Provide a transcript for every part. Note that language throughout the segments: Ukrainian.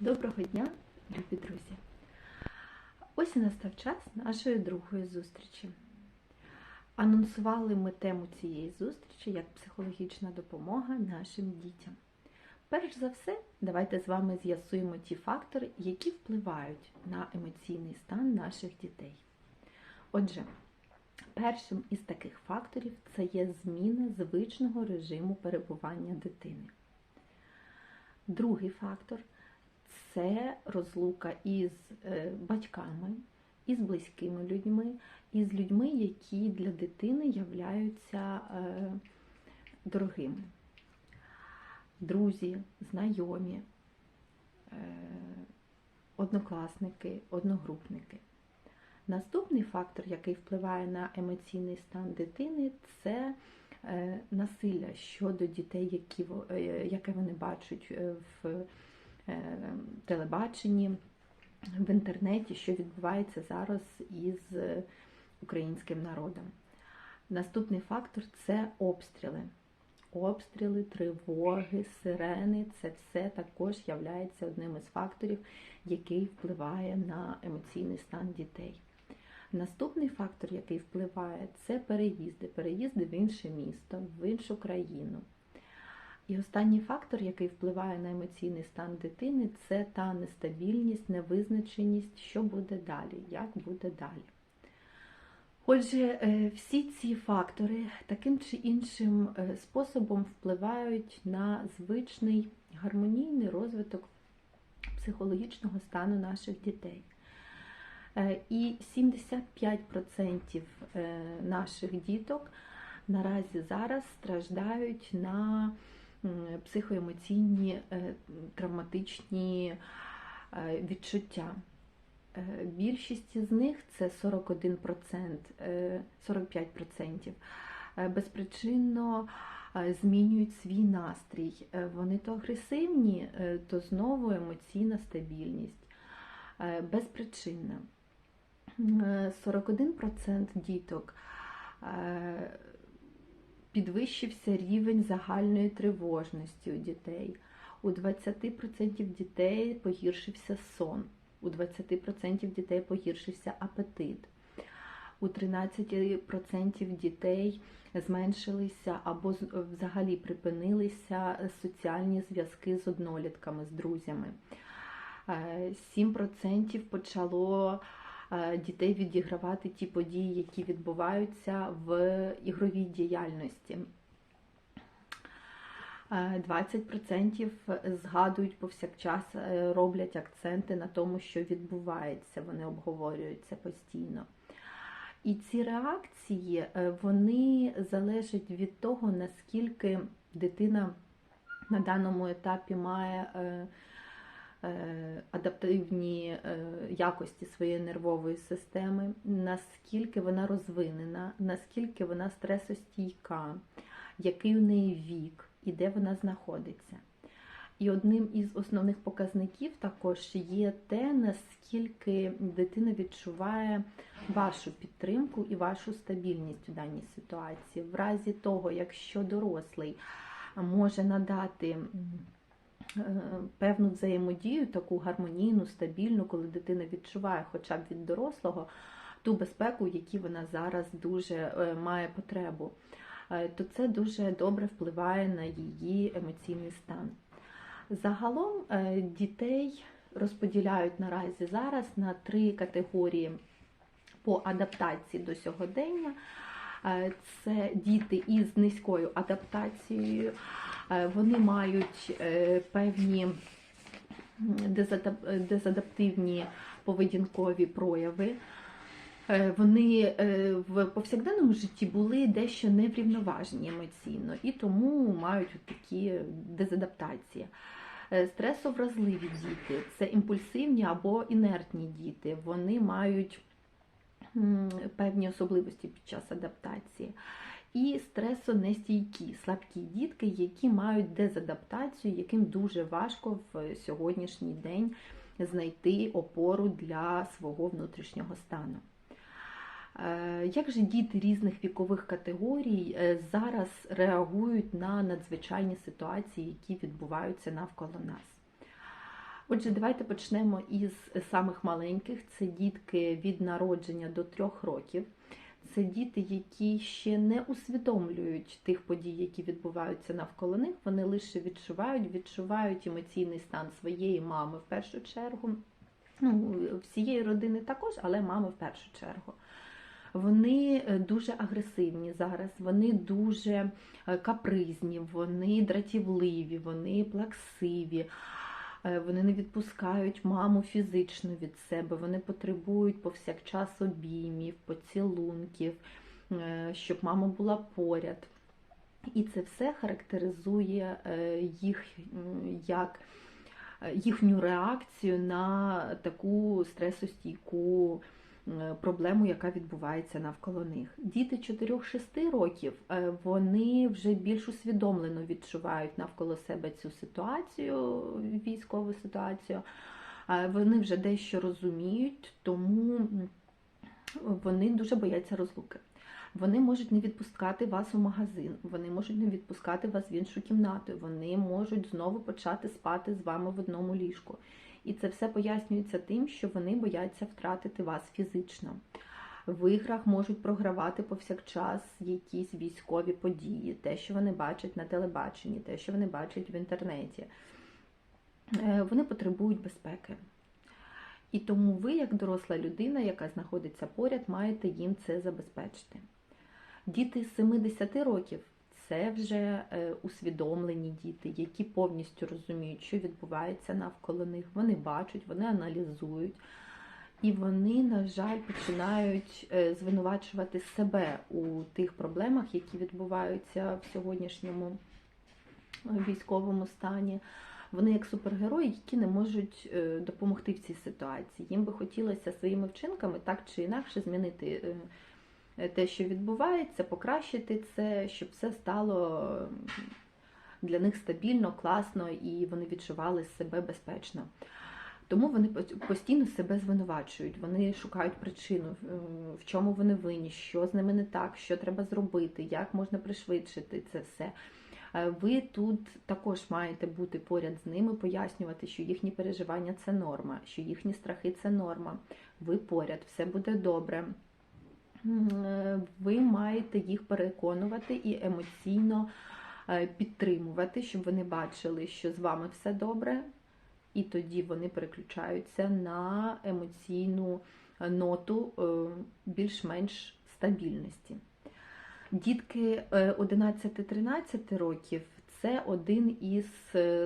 Доброго дня, любі друзі! Ось і настав час нашої другої зустрічі. Анонсували ми тему цієї зустрічі як психологічна допомога нашим дітям. Перш за все, давайте з вами з'ясуємо ті фактори, які впливають на емоційний стан наших дітей. Отже, першим із таких факторів це є зміна звичного режиму перебування дитини. Другий фактор це розлука із е, батьками, із близькими людьми, із людьми, які для дитини являються е, дорогими. Друзі, знайомі, е, однокласники, одногрупники. Наступний фактор, який впливає на емоційний стан дитини, це насилля щодо дітей, які, яке вони бачать в телебаченні, в інтернеті, що відбувається зараз із е, українським народом. Наступний фактор це обстріли. Обстріли, тривоги, сирени це все також є одним із факторів, який впливає на емоційний стан дітей. Наступний фактор, який впливає, це переїзди. Переїзди в інше місто, в іншу країну. І останній фактор, який впливає на емоційний стан дитини, це та нестабільність, невизначеність, що буде далі, як буде далі. Отже, е, всі ці фактори таким чи іншим е, способом впливають на звичний гармонійний розвиток психологічного стану наших дітей. Е, І 75% е, наших діток наразі зараз страждають на психоемоційні е, травматичні е, відчуття. Е, Більшість із них це 41%, е, 45%. е, Безпричинно змінюють свій настрій. Вони то агресивні, то знову емоційна стабільність. Безпричинна. Е, 41% діток підвищився рівень загальної тривожності у дітей. У 20% дітей погіршився сон. У 20% дітей погіршився апетит. У 13% дітей зменшилися або взагалі припинилися соціальні зв'язки з однолітками, з друзями. Е, 7% почало е, дітей відігравати ті події, які відбуваються в ігровій діяльності. Е, 20% згадують повсякчас, е, роблять акценти на тому, що відбувається, вони обговорюються постійно. І ці реакції е, вони залежать від того, наскільки дитина на даному етапі має е, е, адаптивні е, якості своєї нервової системи, наскільки вона розвинена, наскільки вона стресостійка, який у неї вік і де вона знаходиться. І одним із основних показників також є те, наскільки дитина відчуває вашу підтримку і вашу стабільність у даній ситуації. В разі того, якщо дорослий може надати е, певну взаємодію, таку гармонійну, стабільну, коли дитина відчуває хоча б від дорослого ту безпеку, в якій вона зараз дуже е, має потребу, е, то це дуже добре впливає на її емоційний стан. Загалом е, дітей розподіляють наразі зараз на три категорії по адаптації до сьогодення. Е, Це діти із низькою адаптацією, Е, вони мають е, певні дезадаптивні поведінкові прояви. Е, Вони е, в повсякденному житті були дещо неврівноважені емоційно і тому мають такі дезадаптації. Е, Стресовразливі діти це імпульсивні або інертні діти. Вони мають певні особливості під час адаптації. І стресонестійкі, слабкі дітки, які мають дезадаптацію, яким дуже важко в сьогоднішній день знайти опору для свого внутрішнього стану. Е, Як же діти різних вікових категорій е, зараз реагують на надзвичайні ситуації, які відбуваються навколо нас? Отже, давайте почнемо із самих маленьких. Це дітки від народження до трьох років. Це діти, які ще не усвідомлюють тих подій, які відбуваються навколо них. Вони лише відчувають, відчувають емоційний стан своєї мами в першу чергу. Ну, всієї родини також, але мами в першу чергу. Вони е, дуже агресивні зараз, вони дуже е, капризні, вони дратівливі, вони плаксиві. Е, Вони не відпускають маму фізично від себе, вони потребують повсякчас обіймів, поцілунків, е, щоб мама була поряд. І це все характеризує е, їх як їхню реакцію на таку стресостійку проблему, яка відбувається навколо них. Діти 4-6 років е, вони вже більш усвідомлено відчувають навколо себе цю ситуацію, військову ситуацію. Е, Вони вже дещо розуміють, тому вони дуже бояться розлуки. Вони можуть не відпускати вас у магазин, вони можуть не відпускати вас в іншу кімнату, вони можуть знову почати спати з вами в одному ліжку. І це все пояснюється тим, що вони бояться втратити вас фізично. В іграх можуть програвати повсякчас якісь військові події, те, що вони бачать на телебаченні, те, що вони бачать в інтернеті. Е, Вони потребують безпеки. І тому ви, як доросла людина, яка знаходиться поряд, маєте їм це забезпечити. Діти з 70 років це вже е, усвідомлені діти, які повністю розуміють, що відбувається навколо них. Вони бачать, вони аналізують. І вони, на жаль, починають е, звинувачувати себе у тих проблемах, які відбуваються в сьогоднішньому е, військовому стані. Вони як супергерої, які не можуть допомогти в цій ситуації. Їм би хотілося своїми вчинками так чи інакше змінити те, що відбувається, покращити це, щоб все стало для них стабільно, класно і вони відчували себе безпечно. Тому вони постійно себе звинувачують, вони шукають причину, в чому вони винні, що з ними не так, що треба зробити, як можна пришвидшити це все. Е, Ви тут також маєте бути поряд з ними, пояснювати, що їхні переживання це норма, що їхні страхи це норма. Ви поряд, все буде добре. Е, Ви маєте їх переконувати і емоційно е, підтримувати, щоб вони бачили, що з вами все добре, і тоді вони переключаються на емоційну е, ноту більш-менш стабільності. Дітки е, 11-13 років це один із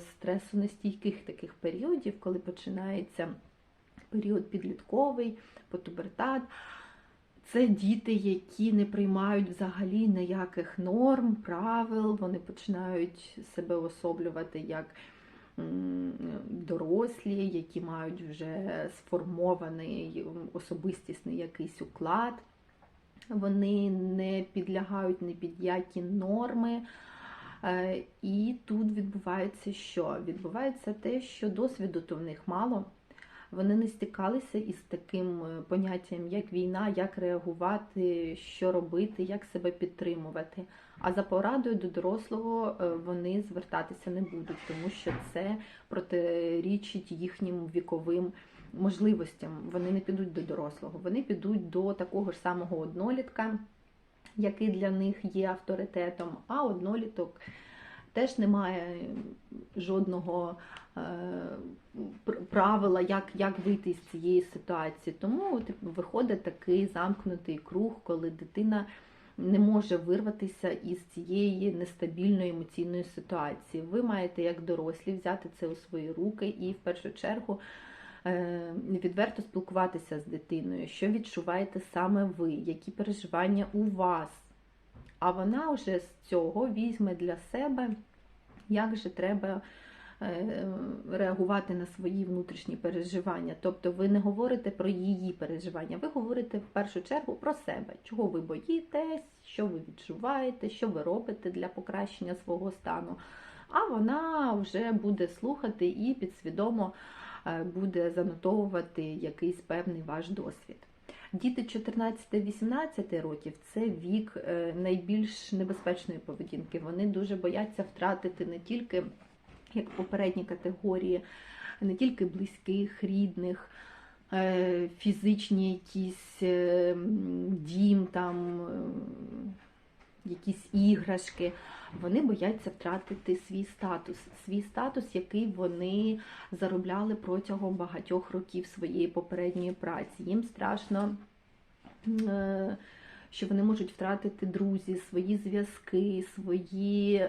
стресонестійких таких періодів, коли починається період підлітковий, потубертат. Це діти, які не приймають взагалі ніяких норм, правил, вони починають себе особлювати як дорослі, які мають вже сформований особистісний якийсь уклад. Вони не підлягають ні під які норми. Е, І тут відбувається що? Відбувається те, що досвіду то в них мало. Вони не стикалися із таким е, поняттям, як війна, як реагувати, що робити, як себе підтримувати. А за порадою до дорослого е, вони звертатися не будуть, тому що це протирічить їхнім віковим можливостям. Вони не підуть до дорослого, вони підуть до такого ж самого однолітка, який для них є авторитетом, а одноліток теж не має жодного е, правила, як, як вийти з цієї ситуації. Тому типу, виходить такий замкнутий круг, коли дитина не може вирватися із цієї нестабільної емоційної ситуації. Ви маєте, як дорослі, взяти це у свої руки і в першу чергу е, відверто спілкуватися з дитиною, що відчуваєте саме ви, які переживання у вас. А вона вже з цього візьме для себе, як же треба е, реагувати на свої внутрішні переживання. Тобто ви не говорите про її переживання, ви говорите в першу чергу про себе, чого ви боїтесь, що ви відчуваєте, що ви робите для покращення свого стану. А вона вже буде слухати і підсвідомо е, буде занотовувати якийсь певний ваш досвід. Діти 14-18 років це вік е, найбільш небезпечної поведінки. Вони дуже бояться втратити не тільки як попередні категорії не тільки близьких, рідних, е, фізичні якісь е, дім, там, якісь іграшки. Вони бояться втратити свій статус, свій статус, який вони заробляли протягом багатьох років своєї попередньої праці. Їм страшно, е, що вони можуть втратити друзі, свої зв'язки, свої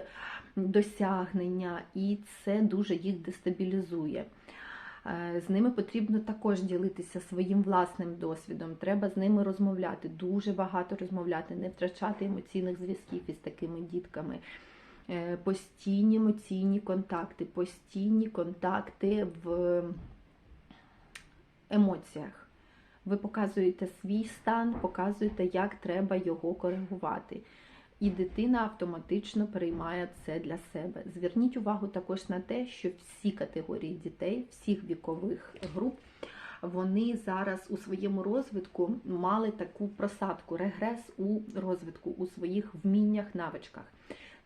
досягнення, і це дуже їх дестабілізує. Е, З ними потрібно також ділитися своїм власним досвідом. Треба з ними розмовляти, дуже багато розмовляти, не втрачати емоційних зв'язків із такими дітками. Е, Постійні емоційні контакти, постійні контакти в емоціях. Ви показуєте свій стан, показуєте, як треба його коригувати. І дитина автоматично переймає це для себе. Зверніть увагу також на те, що всі категорії дітей, всіх вікових груп, вони зараз у своєму розвитку мали таку просадку, регрес у розвитку, у своїх вміннях, навичках.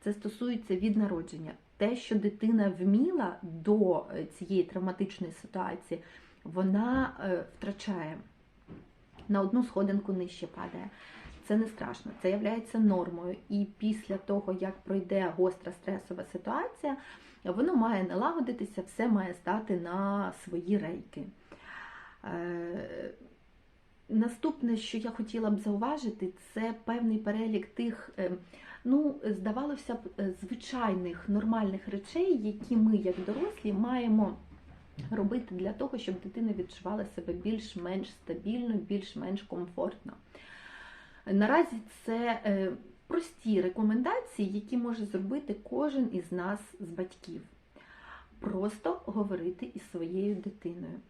Це стосується від народження. Те, що дитина вміла до е, цієї травматичної ситуації, вона е, втрачає на одну сходинку нижче падає. Це не страшно, це є нормою. І після того, як пройде гостра стресова ситуація, воно має налагодитися, все має стати на свої рейки. Е, Наступне, що я хотіла б зауважити, це певний перелік тих, е, ну, здавалося б, е, звичайних нормальних речей, які ми, як дорослі, маємо робити для того, щоб дитина відчувала себе більш-менш стабільно, більш-менш комфортно. Наразі це е, прості рекомендації, які може зробити кожен із нас з батьків. Просто говорити із своєю дитиною.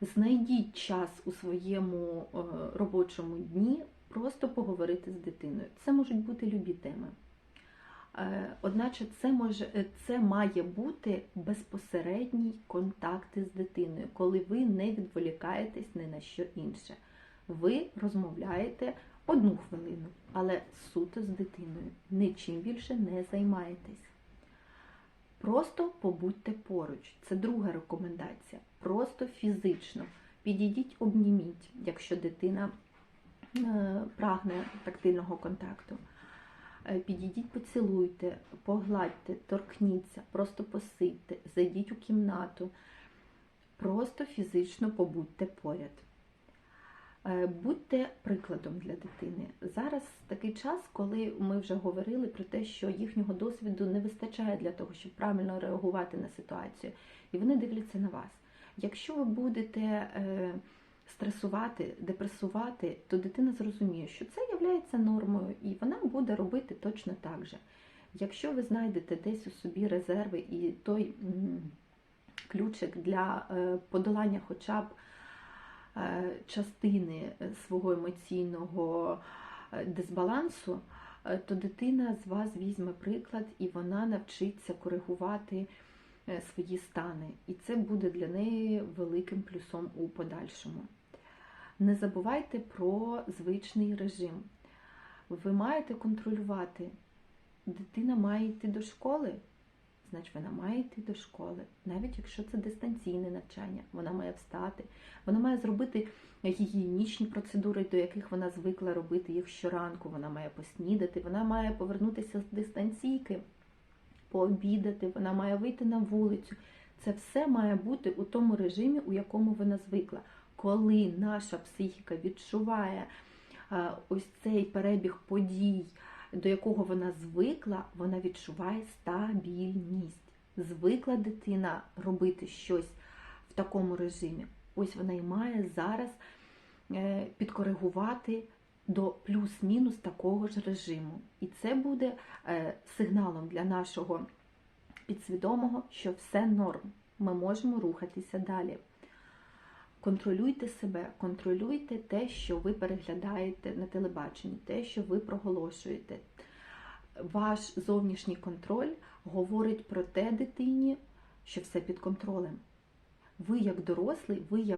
Знайдіть час у своєму е, робочому дні, просто поговорити з дитиною. Це можуть бути любі теми. Е, Одначе це може це має бути безпосередній контакт з дитиною, коли ви не відволікаєтесь ні на що інше. Ви розмовляєте одну хвилину, але суто з дитиною. Нічим більше не займаєтесь. Просто побудьте поруч. Це друга рекомендація. Просто фізично. Підійдіть, обніміть, якщо дитина е, прагне тактильного контакту. Е, Підійдіть, поцілуйте, погладьте, торкніться, просто посидьте, зайдіть у кімнату. Просто фізично побудьте поряд. Е, Будьте прикладом для дитини. Зараз такий час, коли ми вже говорили про те, що їхнього досвіду не вистачає для того, щоб правильно реагувати на ситуацію, і вони дивляться на вас. Якщо ви будете е, стресувати, депресувати, то дитина зрозуміє, що це є нормою, і вона буде робити точно так же. Якщо ви знайдете десь у собі резерви і той ключик для е, подолання хоча б частини свого емоційного е, дисбалансу, е, то дитина з вас візьме приклад і вона навчиться коригувати е, свої стани. І це буде для неї великим плюсом у подальшому. Не забувайте про звичний режим. Ви маєте контролювати. Дитина має йти до школи, значить вона має йти до школи. Навіть якщо це дистанційне навчання, вона має встати, вона має зробити гігієнічні процедури, до яких вона звикла робити їх щоранку. Вона має поснідати, вона має повернутися з дистанційки, пообідати, вона має вийти на вулицю. Це все має бути у тому режимі, у якому вона звикла. Коли наша психіка відчуває ось цей перебіг подій, до якого вона звикла, вона відчуває стабільність. Звикла дитина робити щось в такому режимі. Ось вона і має зараз е, підкоригувати до плюс-мінус такого ж режиму. І це буде е, сигналом для нашого підсвідомого, що все норм. Ми можемо рухатися далі. Контролюйте себе, контролюйте те, що ви переглядаєте на телебаченні, те, що ви проголошуєте. Ваш зовнішній контроль говорить про те дитині, що все під контролем. Ви, як дорослий, ви як